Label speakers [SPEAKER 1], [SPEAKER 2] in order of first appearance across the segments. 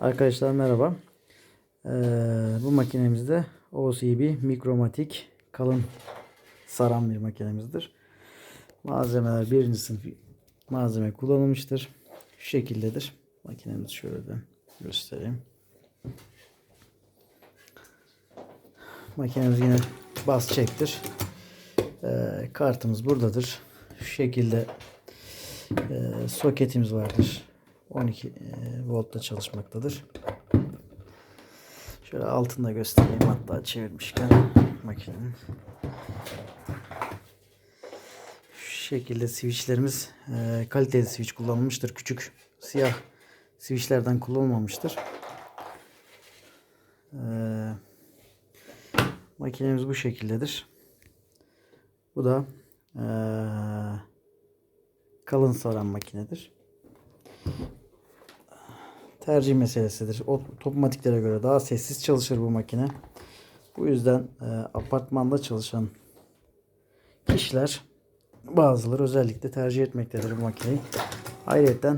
[SPEAKER 1] Arkadaşlar merhaba. Ee, bu makinemizde OCB mikromatik kalın saran bir makinemizdir. Malzemeler birinci sınıf malzeme kullanılmıştır. Şu şekildedir. Makinemizi şöyle de göstereyim. Makinemiz yine bas çektir. Ee, kartımız buradadır. Şu şekilde e, soketimiz vardır. 12 e, voltta çalışmaktadır. Şöyle altında göstereyim hatta çevirmişken makinenin. Şu şekilde switchlerimiz e, kaliteli switch kullanılmıştır. Küçük siyah switchlerden kullanılmamıştır. E, makinemiz bu şekildedir. Bu da e, kalın saran makinedir. Tercih meselesidir. Otomatiklere göre daha sessiz çalışır bu makine. Bu yüzden e, apartmanda çalışan kişiler bazıları özellikle tercih etmektedir bu makineyi. Ayrıca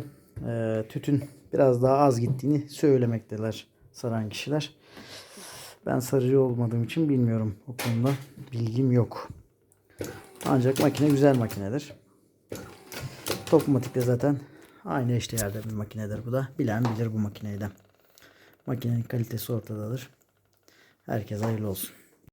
[SPEAKER 1] e, tütün biraz daha az gittiğini söylemekteler saran kişiler. Ben sarıcı olmadığım için bilmiyorum. O konuda bilgim yok. Ancak makine güzel makinedir. Topomatikle zaten aynı eşdeğerde bir makinedir bu da. Bilen bilir bu makineyi de. Makinenin kalitesi ortadadır. Herkese hayırlı olsun.